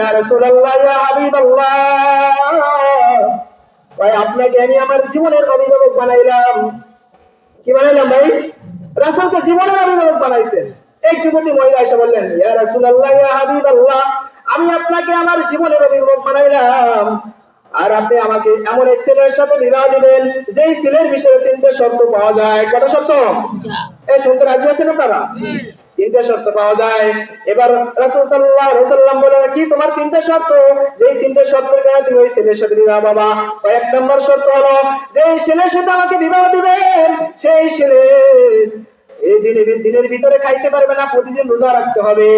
ইয়া রাসূলুল্লাহ ইয়া হাবিবাল্লাহ। ভাই আপনাকে আমি আমার জীবনের অভিভাবক বানাইলাম। কি বানাইলাম ভাই? রাসূলকে জীবনের অভিভাবক বানাইছেন। এক যুবতী মহিলা এসে বললেন ইয়া রাসূলুল্লাহ ইয়া হাবিবাল্লাহ আমি আপনাকে আমার জীবনের অভিভাবক বানাইলাম। আর আপনি আমাকে এমন এক ছেলের সাথে বিবাহ দিবেন যেই ছেলের বিষয়ে তিনটে শর্ত পাওয়া যায়। কত শর্ত? এই শুনতে রাজি আছেন আপনারা? তিনটে শর্ত পাওয়া যায়। এবার রাসূল সাল্লাল্লাহু আলাইহি সাল্লাম বলেন, কি তোমার তিনটে শর্ত? যেই তিনটে শর্তের কারণে তুমি ওই ছেলের সাথে বিবাহ বাবা এক নম্বর শর্ত হলো, যেই ছেলের সাথে আমাকে বিবাহ দিবেন সেই ছেলে এই দিনের দিনের ভিতরে খাইতে পারবে না, প্রতিদিন রোজা রাখতে হবে।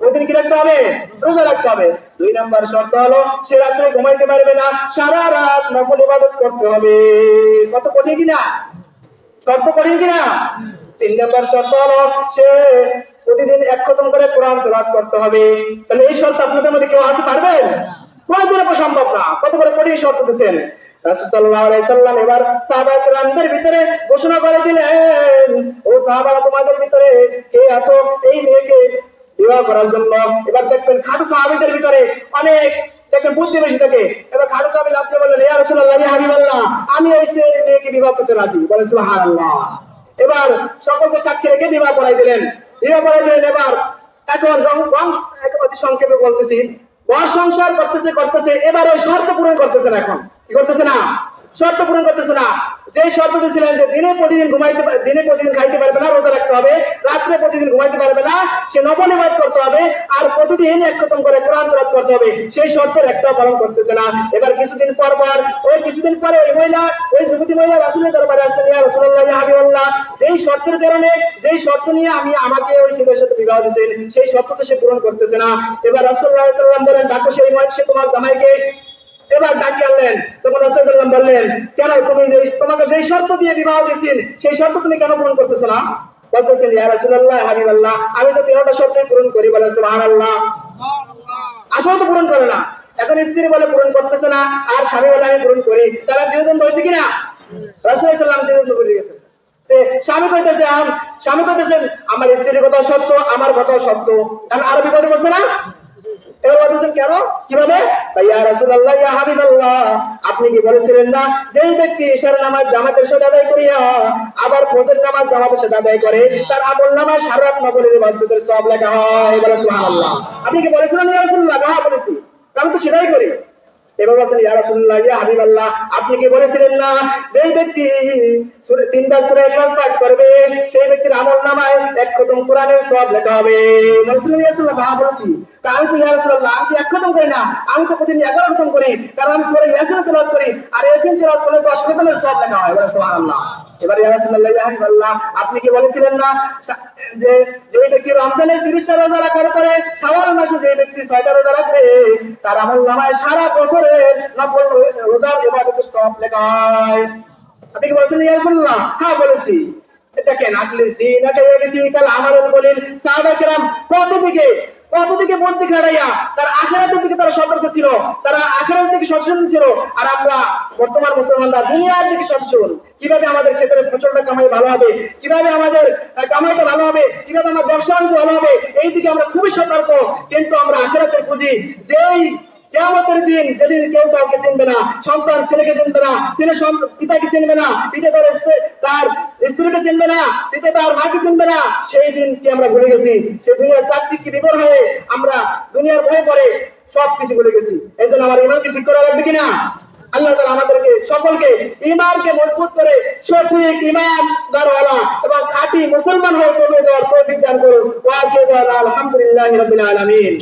প্রতিদিন কি রাখতে হবে? রোজা রাখতে হবে। দুই নাম্বার শর্ত হলো, সে রাত্রে ঘুমাইতে পারবে না, সারা রাত নকল ইবাদত করতে হবে। কত কঠিন কিনা শর্ত কঠিন কিনা তিন নম্বর শর্ত হলো সে প্রতিদিন এক খতম করে কোরআন তেলাওয়াত করতে হবে। তাহলে এই শর্ত আপনাদের মধ্যে কেউ আসতে পারবেন কোনো দূরে তো সম্ভব না। কত করে কঠিন শর্ত দিচ্ছেন। রাসুল্লাহাম এবার সাহাবাহামদের ভিতরে ঘোষণা করে দিলেন, ও সাহাবারা, তোমাদের ভিতরে কে আছো? এই মেয়েকে বিবাহ করার জন্য। এবার দেখবেন খাটু সাহাবিদের ভিতরে অনেক দেখবেন বুদ্ধি বেশি থাকে এবার খাটু সাহাবি লাভ বললেন এ রসুল্লাহ হাবিবাল্লাহ, আমি এই মেয়েকে বিবাহ করতে রাজি। বলেছিল হার আল্লাহ এবার সকলকে সাক্ষী রেখে বিবাহ করাই দিলেন। বিবাহ করাই দিলেন এবার। এখন অতি সংক্ষেপে বলতেছি। ঘর সংসার করতেছে করতেছে, এবার ওই শর্ত পূরণ করতেছে না এখন। কি করতেছে না? শর্ত পূরণ করতেছে না। যে শর্তটি ছিলেন যে দিনে প্রতিদিন ঘুমাইতে দিনে প্রতিদিন খাইতে পারবে না, রোজা রাখতে হবে, রাত্রে প্রতিদিন ঘুমাইতে পারবে না, সে নবনিবাদ করতে হবে, আর প্রতিদিন এক খতম করে কোরআন তেলাওয়াত করতে হবে, সেই শর্তের একটা পালন করতেছে না। এবার কিছুদিন পর পর, ওই কিছুদিন পরে ওই মহিলা, ওই যুবতী মহিলা রাসূলের দরবারে আসলেন ইয়া রাসূলুল্লাহ, ইয়া হাবিবাল্লাহ যেই শর্তের কারণে, যেই শর্ত নিয়ে আমি আমাকে ওই ছেলের সাথে বিবাহ দিয়েছেন, সেই শর্ত তো সে পূরণ করতেছে না। এবার আলাইহি বলেন, ডাকো সেই মহিলা, সে তোমার জামাইকে এবার ডাকি আনলেন তখন রাসূলুল্লাহ বললেন, কেন তুমি যে তোমাকে যেই শর্ত দিয়ে বিবাহ দিয়েছেন, সেই শর্ত তুমি কেন পূরণ করতেছো না? বলতেছেন, ইয়া রাসূলুল্লাহ, হাবিবাল্লাহ, আমি তো তিনটা শর্তই পূরণ করি বলেন সুবহানাল্লাহ। আসলে তো পূরণ করে না। এখন স্ত্রী বলে পূরণ করতেছে না, আর স্বামী বলে আমি পূরণ করি। তারা দুজন বলছে কিনা? রাসূল সাল্লাম দুজন বলে গেছে স্বামী কইতেছে, স্বামী কইতেছেন, আমার স্ত্রীর কথা সত্য, আমার কথাও সত্য। কারণ আরও বিপদে বলছে না? কেন? কীভাবে? আপনি কি বলেছিলেন না, যেই ব্যক্তি ঈশ্বর নামাজ জামাতের সাথে আদায় করিয়া আবার ফজর নামাজ জামাতের সাথে আদায় করে, তার আমল নামায় সারাত নগরের সব লেখা হয় আপনি কি বলেছিলেন বলেছি। আমি তো সেটাই করি। এবার বলছেন, ইয়া রাসূলুল্লাহ, ইয়া হাবিবাল্লাহ, আপনি কি বলেছিলেন না যে ব্যক্তি তিনবার সূরা ইখলাস পাঠ করবে, সেই ব্যক্তির আমল নামায় এক খতম কোরআনের সব লেখা হবে? বলছিলেন ইয়া রাসূলুল্লাহ হ্যাঁ বলেছি। আমি তো, ইয়া রাসূলুল্লাহ, আমি এক খতম করি না, আমি তো প্রতিদিন এগারো খতম করি, কারণ আমি সূরা ইয়াসিন তেলাওয়াত করি, আর ইয়াসিন তেলাওয়াত করলে দশ খতমের সব লেখা হয়। সুবহানাল্লাহ। এবার আপনি কি বলেছিলেন না যে যে ব্যক্তি রমজানের তিরিশটা রোজা রাখার পরে সাওয়াল মাসে যে ব্যক্তি ছয়টা রোজা তার আমল নামায় সারা বছরের নফল রোজার এবার সব আপনি কি ইয়া রাসূলুল্লাহ? হ্যাঁ বলেছি। দেখেন আপনি দিন কাল আমার বলেন সাহাবা কেরাম কত দিকে কত দিকে বলতে খাড়াইয়া? তার আখেরাতের দিকে তারা সতর্ক ছিল, তারা আখেরাতের দিকে সচেতন ছিল, আর আমরা বর্তমান মুসলমানরা দুনিয়ার দিকে সচেতন। কীভাবে আমাদের ক্ষেত্রে ফসলটা কামাই ভালো হবে? কীভাবে আমাদের কামাইটা ভালো হবে? কীভাবে আমার ব্যবসা ভালো হবে? এই দিকে আমরা খুবই সতর্ক, কিন্তু আমরা আখেরাতের খুঁজি যেই কেমতের দিন যেদিন কেউ কাউকে চিনবে না, সন্তান ছেলেকে চিনবে না, ছেলে পিতাকে চিনবে না, পিতা তার তার স্ত্রীকে চিনবে না, পিতা তার মাকে চিনবে না, সেই দিনকে আমরা ভুলে গেছি? সেই দুনিয়ার চাকচিকি বিপর হয়ে আমরা দুনিয়ার ভয়ে পড়ে সব কিছু ভুলে গেছি। এই জন্য আমার ইমানকে ঠিক করা লাগবে কিনা? আল্লাহ তাআলা আমাদেরকে, সকলকে ইমানকে মজবুত করে সঠিক ইমান দারওয়ালা এবং খাঁটি মুসলমান হয়ে যাওয়ার তৌফিক দান করুন। আলহামদুলিল্লাহি আলামিন।